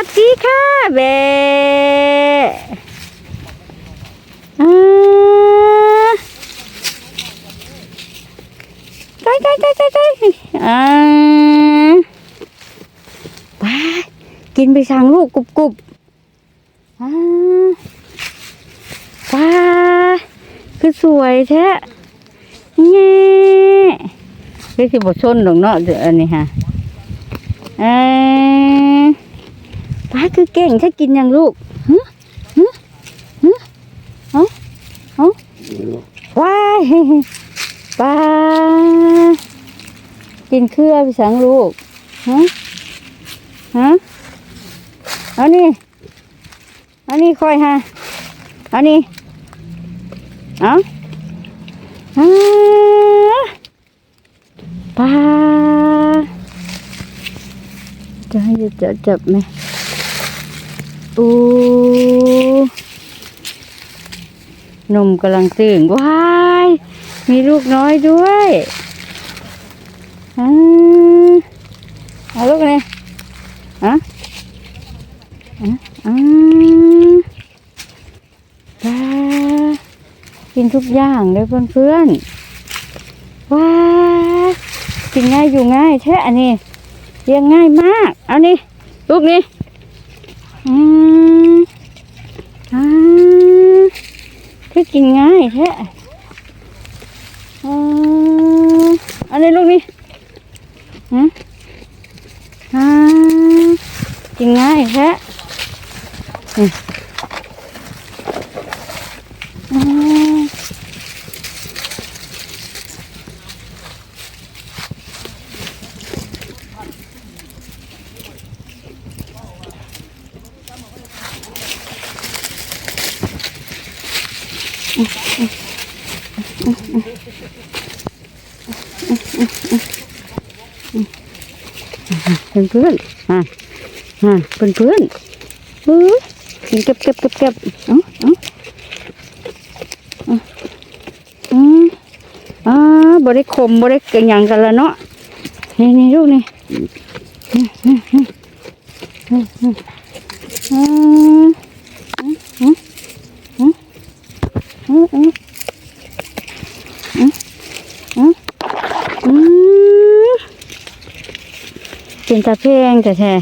วัสดีค่ะเบอใกล้ใกล้ใกล้ใกล้ใกล้อ่าไปกินไปสั่งลูกกรุบกรุบอ่าว้าคือสวยแท้เงี้ยคือสิบชนดอกเนาะเดี๋ยวนนี้ฮะเออ ป้าคือเก่งถ้ากินย่างลูกฮึฮึฮึเอาเอาว้ายป้ากินเครือไปสังลูกฮะฮะเอานี่เอานี่คอยฮะเอานี่เอาอ่าป้าจะให้จะจับไหม ปูนมกำลังตื่นว้ายมีลูกน้อยด้วยอ่าเอาลูกเลยอะอะอ่าป้ากินทุกอย่างเลยเพื่อนๆว้ากินง่ายอยู่ง่ายแท้อันนี้เลี้ยงง่ายมาก เอานี่ลูกนี่ อืมอ่าคือกินง่ายแท้อ่าเอันนี้ลูกนี่อืมอ่ากินง่ายแท้ เพื่อนเพื่อนๆอ่าอ่าเพื่อนเพื่อนเออเก็บเก็บเก็บเก็บอ๋ออ๋ออืมอ่าบริคมบริกันยังกันละเนาะนี่นี่ลูกนี่อืมอืม เป็นตาเพลงแต่แท้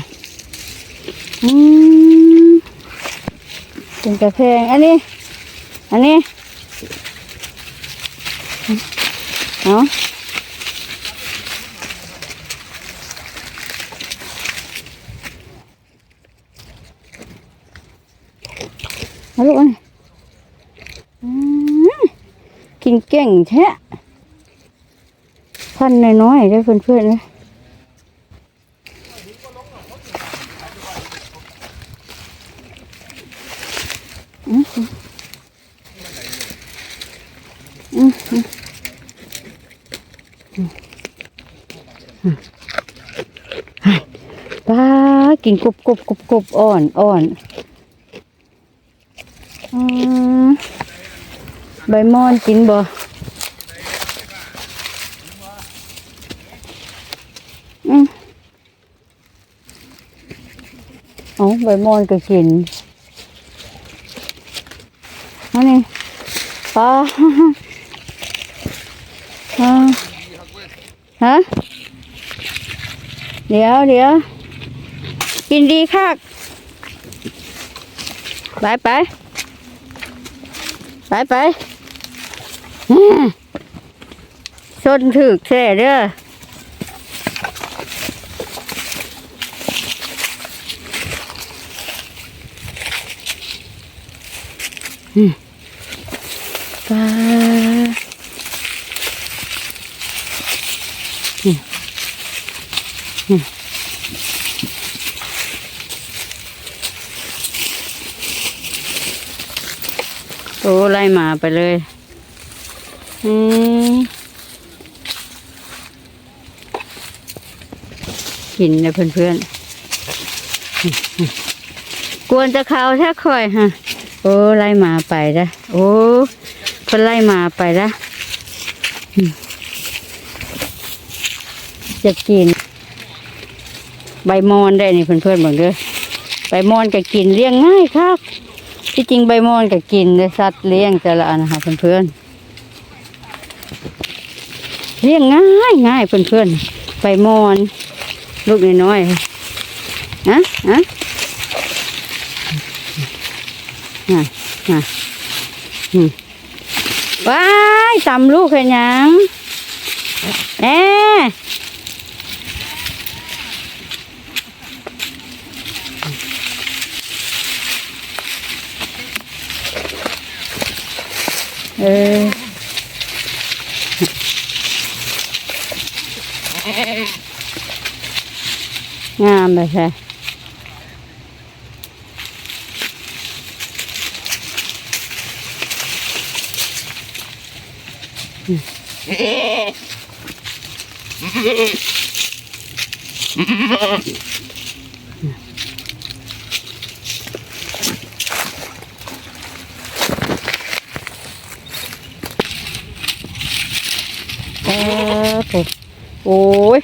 อืมเป็นตาเพลงอันนี้ อันนี้เอาเอาลูกอันนี้อืม กินเก่งแท้พันน้อยๆได้เพื่อนๆเลยอืมอืมอืมอือืมให้ป้ากินกบกบกบกบอ่อนอ่อนอืม ใบมอนกินบ่อืมเอาใบมอนก็กินอันนี้ปลาฮะฮะเดี๋ยวเดี๋ยวกินดีคักไปไปไปไป ชนถึกแช่เด้อปลาอืมอืมโอ้ไล่มาไปเลย อืมกินนะเพื่อนๆอืมอืมกวนจะเขาแท้คอยฮะ โอ้ ไล่หมาไปละโอ้เพิ่นไล่หมาไปละจะกิน ใบมอนได้นี่เพื่อนๆบอกเด้อใบมอนก็กินเลี้ยงง่ายครับ ที่จริงใบมอนก็กินเลยสัตว์เลี้ยงแต่ละอันนะคะเพื่อนๆ เลี้ยงง่ายง่ายเพื่อนๆใบมอน ลูกน้อยๆนะนะน่ะน่ะว้ายตำลูกเห็นยังแหน่เออ งามเลยใช่เออโถโอ้ย